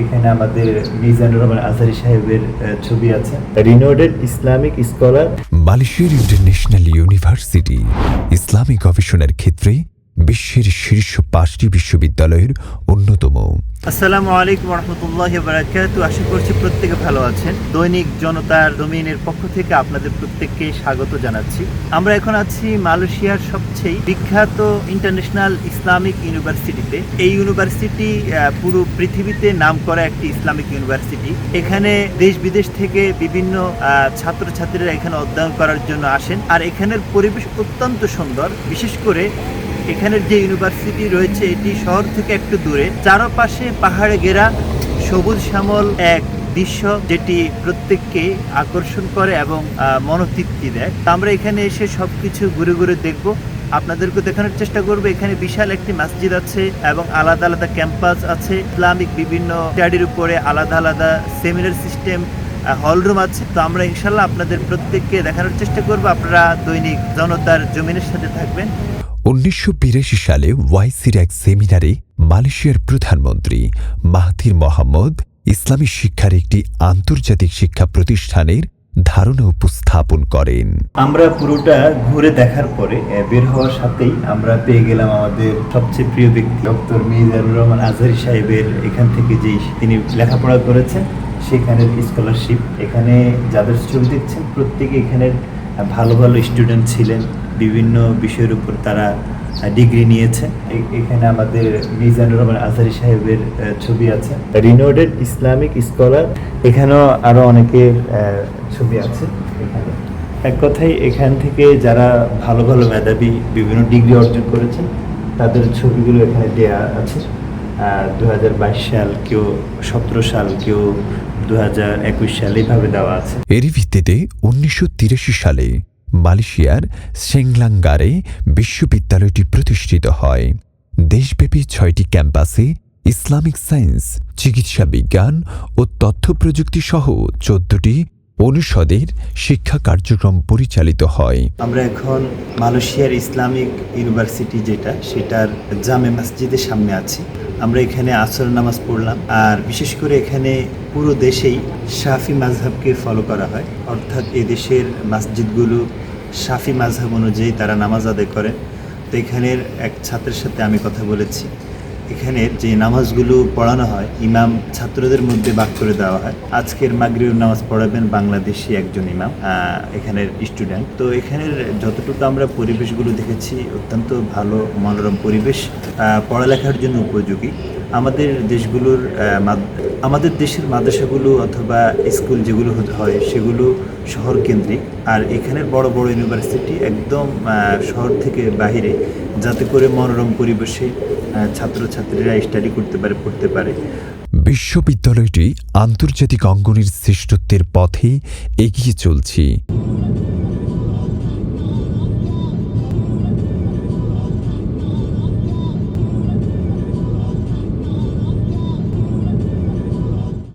এখানে আমাদের মিজানুর রহমান আজহারি সাহেবের ছবি আছে। Renowned Islamic scholar. মালয়েশিয়ার ইন্টারন্যাশনাল ইউনিভার্সিটি ইসলামিক গবেষণার ক্ষেত্রে বিশ্বের শীর্ষ পাঁচটি বিশ্ববিদ্যালয়ের অন্যতম। আসসালামু আলাইকুম রহমতুল্লাহ বারাকাত আশা করছি প্রত্যেকে ভালো আছেন। দৈনিক জনতার ডোমিনের পক্ষ থেকে আপনাদের প্রত্যেককে স্বাগত জানাচ্ছি। আমরা এখন আছি মালয়েশিয়ার সবচেয়ে বিখ্যাত ইন্টারন্যাশনাল ইসলামিক ইউনিভার্সিটিতে। এই ইউনিভার্সিটি পুরো পৃথিবীতে নাম করা একটি ইসলামিক ইউনিভার্সিটি। এখানে দেশ বিদেশ থেকে বিভিন্ন ছাত্রছাত্রীরা এখানে অধ্যয়ন করার জন্য আসেন। আর এখানের পরিবেশ অত্যন্ত সুন্দর। বিশেষ করে এখানের যে ইউনিভার্সিটি রয়েছে, এটি শহর থেকে একটু দূরে। চারপাশে পাহাড়ে ঘেরা সবুজ শ্যামল এক দৃশ্য যেটি প্রত্যেককে আকর্ষণ করে এবং মনোতৃপ্তি দেয়। তো আমরা এখানে এসে সবকিছু ঘুরে ঘুরে দেখব। আপনাদেরকে দেখানোর চেষ্টা করব। এখানে বিশাল একটি মসজিদ আছে এবং আলাদা আলাদা ক্যাম্পাস আছে। ইসলামিক বিভিন্ন স্টাডির উপরে আলাদা আলাদা সেমিনার সিস্টেম হল রুম আছে। তো আমরা ইনশাল্লাহ আপনাদের প্রত্যেককে দেখানোর চেষ্টা করব। আপনারা দৈনিক জনতার জমিনের সাথে থাকবেন। উনিশশো বিরাশি সালে ওয়াইসির এক সেমিনারে মালয়েশিয়ার প্রধানমন্ত্রী মাহাথির মোহাম্মদ ইসলামী শিক্ষার একটি আন্তর্জাতিক শিক্ষা প্রতিষ্ঠানের ধারণা উপস্থাপন করেন। আমরা পুরোটা ঘুরে দেখার পরে বের হওয়ার সাথেই আমরা পেয়ে গেলাম আমাদের সবচেয়ে প্রিয় ব্যক্তি ডক্টর মিজানুর রহমান আজহারি সাহেবের এখান থেকে যে তিনি লেখাপড়া করেছেন সেখানের স্কলারশিপ এখানে যাদের ছবি দেখছেন প্রত্যেকে এখানের আহ, ভালো ভালো স্টুডেন্ট ছিলেন। বিভিন্ন বিষয়ের উপর তারা ডিগ্রি নিয়েছে। এখানে আমাদের মিজানুর রহমান আজহারি সাহেবের ছবি আছে। রিনোডেড ইসলামিক স্কলার এখানেও আরও অনেকের ছবি আছে এখানে। এক কথায় এখান থেকে যারা ভালো ভালো মেধাবী বিভিন্ন ডিগ্রি অর্জন করেছেন, তাদের ছবিগুলো এখানে দেয়া আছে। দু হাজার বাইশ সাল কেউ সতেরো সাল, কেউ দু হাজার একুশ সাল এইভাবে দেওয়া আছে। এরই ভিত্তিতে উনিশশো তিরাশি সালে মালয়েশিয়ার সেংলাঙ্গারে বিশ্ববিদ্যালয়টি প্রতিষ্ঠিত হয়। দেশব্যাপী ছয়টি ক্যাম্পাসে ইসলামিক সায়েন্স, চিকিৎসা বিজ্ঞান ও তথ্য প্রযুক্তি সহ চোদ্দটি অনুষদের শিক্ষা কার্যক্রম পরিচালিত হয়। আমরা এখন মালয়েশিয়ার ইসলামিক ইউনিভার্সিটি যেটা, সেটার জামে মসজিদের সামনে আছি। আমরা এখানে আসর নামাজ পড়লাম। আর বিশেষ করে এখানে পুরো দেশেই শাফি মাযহাবকে ফলো করা হয়। অর্থাৎ এই দেশের মসজিদগুলো শাফি মাযহাব অনুযায়ী তারা নামাজ আদায় করেন তো এখানের এক ছাত্রের সাথে আমি কথা বলেছি। এখানের যে নামাজগুলো পড়ানো হয়, ইমাম ছাত্রদের মধ্যে ভাগ করে দেওয়া হয়। আজকের মাগরিব নামাজ পড়াবেন বাংলাদেশি একজন ইমাম এখানের স্টুডেন্ট। তো এখানের যতটুকু আমরা পরিবেশগুলো দেখেছি, অত্যন্ত ভালো, মনোরম পরিবেশ পড়ালেখার জন্য উপযোগী। আমাদের দেশগুলোর আমাদের দেশের মাদ্রাসাগুলো অথবা স্কুল যেগুলো হয়, সেগুলো শহর কেন্দ্রিক আর এখানের বড় বড় ইউনিভার্সিটি একদম শহর থেকে বাহিরে, যাতে করে মনোরম পরিবেশে ছাত্রছাত্রীরা স্টাডি করতে পারে পড়তে পারে। বিশ্ববিদ্যালয়টি আন্তর্জাতিক অঙ্গনের শ্রেষ্ঠত্বের পথে এগিয়ে চলছে।